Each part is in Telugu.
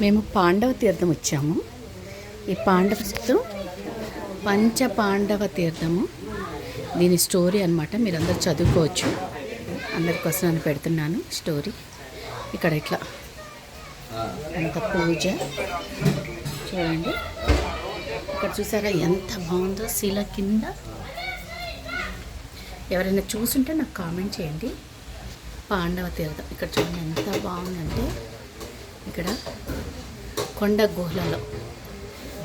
మేము పాండవ తీర్థం వచ్చాము. ఈ పాండవ తీర్థం పంచ పాండవ తీర్థము. దీని స్టోరీ అనమాట మీరు అందరు చదువుకోవచ్చు. అందరి కోసం నేను పెడుతున్నాను స్టోరీ. ఇక్కడ ఇట్లా. అంత పూజ. చూడండి. ఇక్కడ చూసారా ఎంత బాగుందో శిల కింద. ఎవరైనా చూసుంటే నాకు కామెంట్ చేయండి. పాండవ తీర్థం. ఇక్కడ చూడండి ఎంత బాగుందంటే ఇక్కడ కొండ గుహలలో.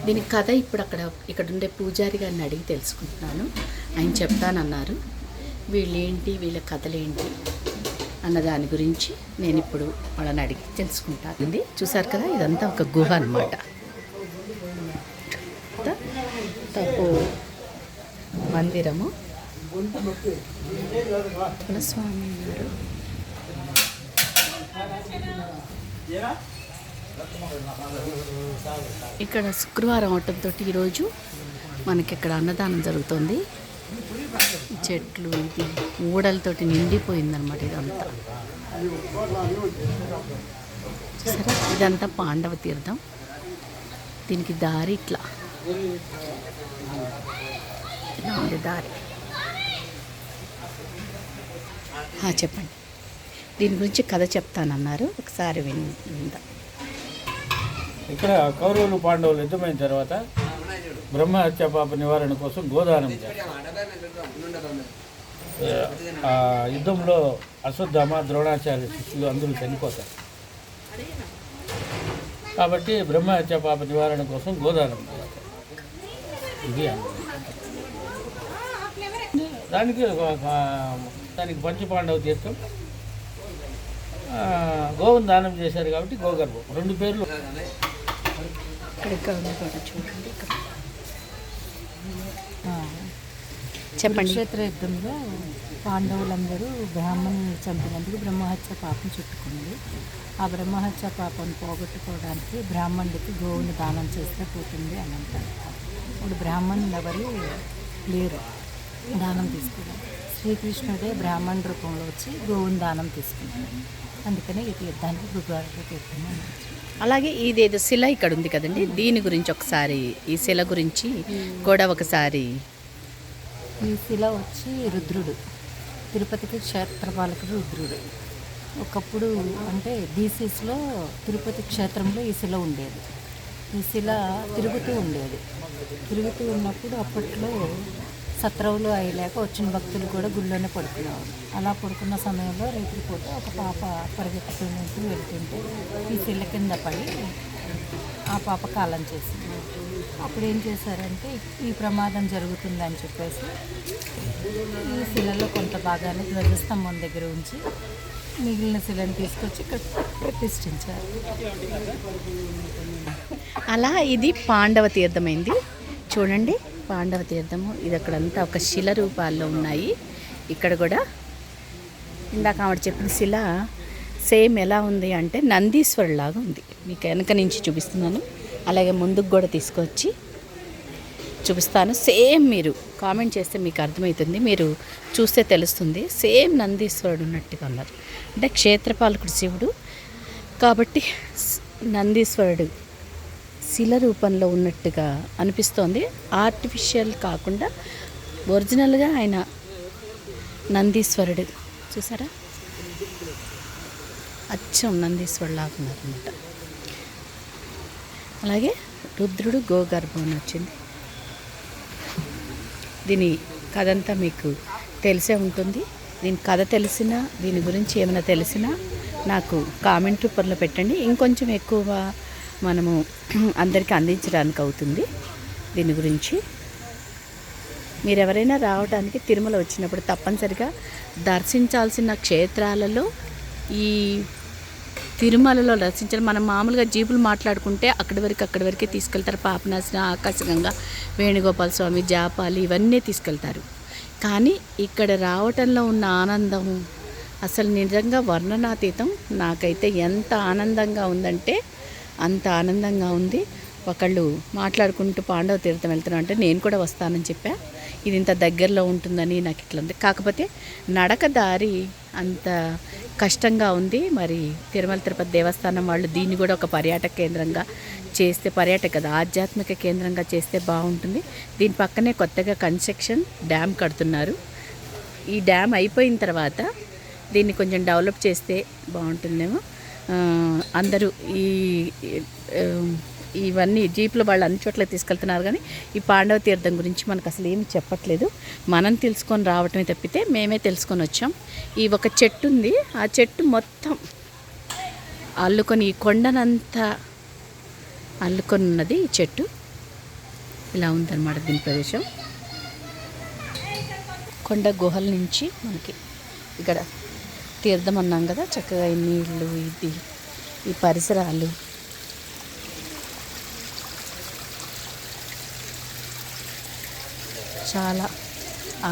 దీని కథ ఇప్పుడు అక్కడ ఇక్కడ ఉండే పూజారి గారిని అడిగి తెలుసుకుంటున్నాను. ఆయన చెప్తానన్నారు. వీళ్ళేంటి వీళ్ళ కథలేంటి అన్న దాని గురించి నేను ఇప్పుడు వాళ్ళని అడిగి తెలుసుకుంటాను. ఇది చూసారు కదా ఇదంతా ఒక గుహ అనమాట తప్పు మందిరము. స్వామి గారు. ఇక్కడ శుక్రవారం అవటంతో ఈరోజు మనకి ఇక్కడ అన్నదానం జరుగుతుంది. చెట్లు ఇది ఊడలతోటి నిండిపోయిందనమాట ఇదంతా. సరే ఇదంతా పాండవ తీర్థం. దీనికి దారి ఇట్లా. ఇలా ఉంది దారి. చెప్పండి. దీని గురించి కథ చెప్తానన్నారు. ఒకసారి విన్ విందాం. ఇక్కడ కౌరవులు పాండవులు యుద్ధమైన తర్వాత బ్రహ్మహత్య పాప నివారణ కోసం గోదానం ఆ యుద్ధంలో అశ్వత్థామ ద్రోణాచార్య శిష్యులు అందరూ చనిపోతారు. కాబట్టి బ్రహ్మహత్య పాప నివారణ కోసం గోదానం ఇది దానికి దానికి పంచపాండవ తీర్థం. గోవును దానం చేశారు కాబట్టి గోగర్భం. రెండు పేర్లు. ఇక్కడ ఇక్కడ ఉంది కూడా చూడండి ఇక్కడ. చెప్పండి కురుక్షేత్ర యుద్ధంలో పాండవులందరూ బ్రాహ్మణుని చంపినందుకు బ్రహ్మహత్య పాపం చుట్టుకుంది. ఆ బ్రహ్మహత్య పాపం పోగొట్టుకోవడానికి బ్రాహ్మణుడికి గోవుని దానం చేస్తే పోతుంది అని అంటారు. ఇప్పుడు బ్రాహ్మణులు ఎవరు లేరు. దానం తీసుకున్నారు. శ్రీకృష్ణుడే బ్రాహ్మణ రూపంలో వచ్చి గోవుని దానం తీసుకుంటారు అందుకని ఈ తీర్థానికి గురువారికి తీర్థం అని. అలాగే ఇదేదో శిల ఇక్కడ ఉంది కదండి. దీని గురించి ఒకసారి ఈ శిల గురించి కూడా ఒకసారి. ఈ శిల వచ్చి రుద్రుడు. తిరుపతికి క్షేత్రపాలకుడు రుద్రుడు. ఒకప్పుడు అంటే బీసీస్లో తిరుపతి క్షేత్రంలో ఈ శిల ఉండేది. ఈ శిల తిరుగుతూ ఉండేది. తిరుగుతూ ఉన్నప్పుడు అప్పట్లో సత్రవులు అయ్యలేక వచ్చిన భక్తులు కూడా గుళ్ళోనే పడుకునేవారు. అలా పడుకున్న సమయంలో రేపు పూట ఒక పాప పరిగెత్తుకుంటూ వెళ్తుంటే ఈ శిల కింద పడి ఆ పాప కాలం చేసింది. అప్పుడు ఏం చేశారంటే ఈ ప్రమాదం జరుగుతుందని చెప్పేసి ఈ శిలలో కొంత భాగాన్ని ధ్వజస్తంభం దగ్గర ఉంచి మిగిలిన శిలను తీసుకొచ్చి ఇక్కడ ప్రతిష్ఠించారు. అలా ఇది పాండవ తీర్థమైంది. చూడండి. పాండవ తీర్థము. ఇది అక్కడంతా ఒక శిల రూపాల్లో ఉన్నాయి. ఇక్కడ కూడా ఇందాక ఆవిడ చెప్పిన శిల సేమ్ ఎలా ఉంది అంటే నందీశ్వరులాగా ఉంది. మీకు వెనక నుంచి చూపిస్తున్నాను. అలాగే ముందుకు కూడా తీసుకొచ్చి చూపిస్తాను. సేమ్ మీరు కామెంట్ చేస్తే మీకు అర్థమవుతుంది. మీరు చూస్తే తెలుస్తుంది. సేమ్ నందీశ్వరుడు ఉన్నట్టుగా ఉన్నారు. అంటే క్షేత్రపాలకుడు శివుడు. కాబట్టి నందీశ్వరుడు శిల రూపంలో ఉన్నట్టుగా అనిపిస్తోంది. ఆర్టిఫిషియల్ కాకుండా ఒరిజినల్గా ఆయన నందీశ్వరుడు. చూసారా? అచ్చం నందీశ్వరుడు లాగా ఉన్నారనమాట అలాగే రుద్రుడు గోగర్భం అని వచ్చింది. దీని కథ అంతా మీకు తెలిసే ఉంటుంది. దీని కథ తెలిసినా దీని గురించి ఏమైనా తెలిసినా నాకు కామెంట్ రూపంలో పెట్టండి. ఇంకొంచెం ఎక్కువ మనము అందరికీ అందించడానికి అవుతుంది దీని గురించి. మీరు ఎవరైనా రావడానికి తిరుమల వచ్చినప్పుడు తప్పనిసరిగా దర్శించాల్సిన క్షేత్రాలలో ఈ తిరుమలలో దర్శించాలి మనం మామూలుగా జీపులు మాట్లాడుకుంటే అక్కడి వరకు అక్కడి వరకే తీసుకెళ్తారు. పాపనాశన ఆకాశగంగా వేణుగోపాల స్వామి జాపాలి ఇవన్నీ తీసుకెళ్తారు. కానీ ఇక్కడ రావటంలో ఉన్న ఆనందం అసలు నిజంగా వర్ణనాతీతం నాకైతే ఎంత ఆనందంగా ఉందంటే అంత ఆనందంగా ఉంది. ఒకళ్ళు మాట్లాడుకుంటూ పాండవ తీర్థం వెళ్తున్నాం అంటే నేను కూడా వస్తానని చెప్పా. ఇది ఇంత దగ్గరలో ఉంటుందని నాకు ఇట్లా ఉంది. కాకపోతే నడక దారి అంత కష్టంగా ఉంది. మరి తిరుమల తిరుపతి దేవస్థానం వాళ్ళు దీన్ని కూడా ఒక పర్యాటక కేంద్రంగా చేస్తే పర్యాటక కదా ఆధ్యాత్మిక కేంద్రంగా చేస్తే బాగుంటుంది. దీని పక్కనే కొత్తగా కన్స్ట్రక్షన్ డ్యామ్ కడుతున్నారు. ఈ డ్యామ్ అయిపోయిన తర్వాత దీన్ని కొంచెం డెవలప్ చేస్తే బాగుంటుందేమో. అందరూ ఈ ఇవన్నీ జీప్లో వాళ్ళు అన్ని చోట్ల తీసుకెళ్తున్నారు కానీ ఈ పాండవ తీర్థం గురించి మనకు అసలు ఏమి చెప్పట్లేదు. మనం తెలుసుకొని రావటమే తప్పితే మేమే తెలుసుకొని వచ్చాం. ఈ ఒక చెట్టు ఉంది. ఆ చెట్టు మొత్తం అల్లుకొని ఈ కొండనంతా అల్లుకొని ఉన్నది ఈ చెట్టు. ఇలా ఉందన్నమాట దీని ప్రదేశం. కొండ గుహల నుంచి మనకి ఇక్కడ తీర్థం అన్నాం కదా చక్కగా ఈ నీళ్ళు ఇది ఈ పరిసరాలు. చాలా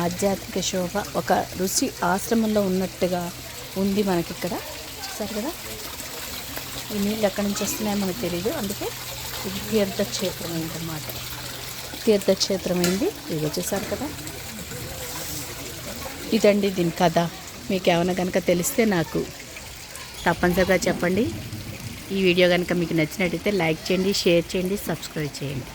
ఆధ్యాత్మిక శోభ ఒక ఋషి ఆశ్రమంలో ఉన్నట్టుగా ఉంది మనకిక్కడ. చూసారు కదా? ఈ నీళ్ళు ఎక్కడి నుంచి వస్తున్నాయో మనకు తెలియదు అందుకే ఇది తీర్థక్షేత్రమైంది అన్నమాట తీర్థక్షేత్రమైంది ఇది చూసారు కదా? ఇదండి దీని కథ. మీకు ఏమైనా కనుక తెలిస్తే నాకు తప్పనిసరిగా చెప్పండి. ఈ వీడియో కనుక మీకు నచ్చినట్టయితే లైక్ చేయండి షేర్ చేయండి సబ్స్క్రైబ్ చేయండి.